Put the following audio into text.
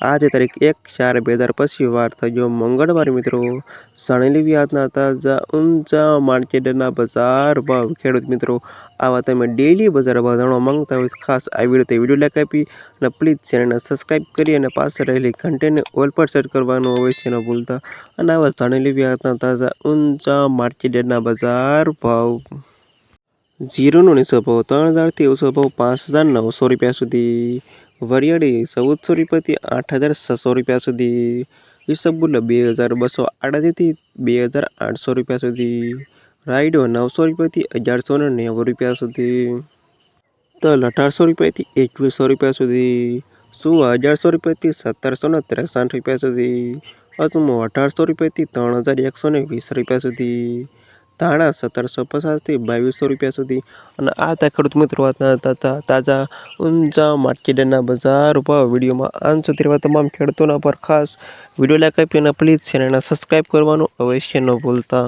આજે તારીખ એક ચાર બે હજાર પછી વાર થયો મંગળવાર મિત્રો. જાણી વ્યાજના તાજા ઊંચા માર્કેટના બજાર ભાવ. ખેડૂત મિત્રો, આવા તમે ડેલી બજાર ભાવ જાણવા માંગતા હોય ખાસ આવી રીતે વીડિયો લાઈક આપી અને પ્લીઝ ચેનલને સબસ્ક્રાઈબ કરી અને પાસે રહેલી ઘંટેને ઓલ પર સેટ કરવાનું અવશ્ય ન ભૂલતા. અને આવા જાણી વ્યાજના તાજા ઊંચા માર્કેટના બજાર ભાવ. જીરોનો નીચો ભાવ ત્રણ હજારથી ઓછો ભાવ પાંચ હજાર નવસો રૂપિયા સુધી. વરિયાળી ચૌદસો રૂપિયાથી આઠ હજાર છસો રૂપિયા સુધી. ઈસબગુલ બે હજાર બસો આડાસીથી બે હજાર આઠસો રૂપિયા સુધી. રાઈડો નવસો રૂપિયાથી અગિયારસો ને નેવું રૂપિયા સુધી. તલ અઢારસો રૂપિયાથી એકવીસો રૂપિયા સુધી. સુવા અગિયારસો રૂપિયાથી સત્તરસો ને ત્રેસઠ રૂપિયા સુધી. અજમો અઢારસો રૂપિયાથી ત્રણ હજાર એકસો ને વીસ રૂપિયા સુધી. ધાણા સત્તરસો પચાસથી બાવીસો રૂપિયા સુધી. અને આ હતા ખેડૂત મિત્રો તાજા ઊંચા માર્કેટના બજાર ભાવ વિડીયોમાં આન સુધી રહેવા તમામ ખેડૂતોના પર ખાસ વીડિયો લાઈક આપી અને પ્લીઝ ચેનલને સબસ્ક્રાઈબ કરવાનું અવશ્ય ન ભૂલતા.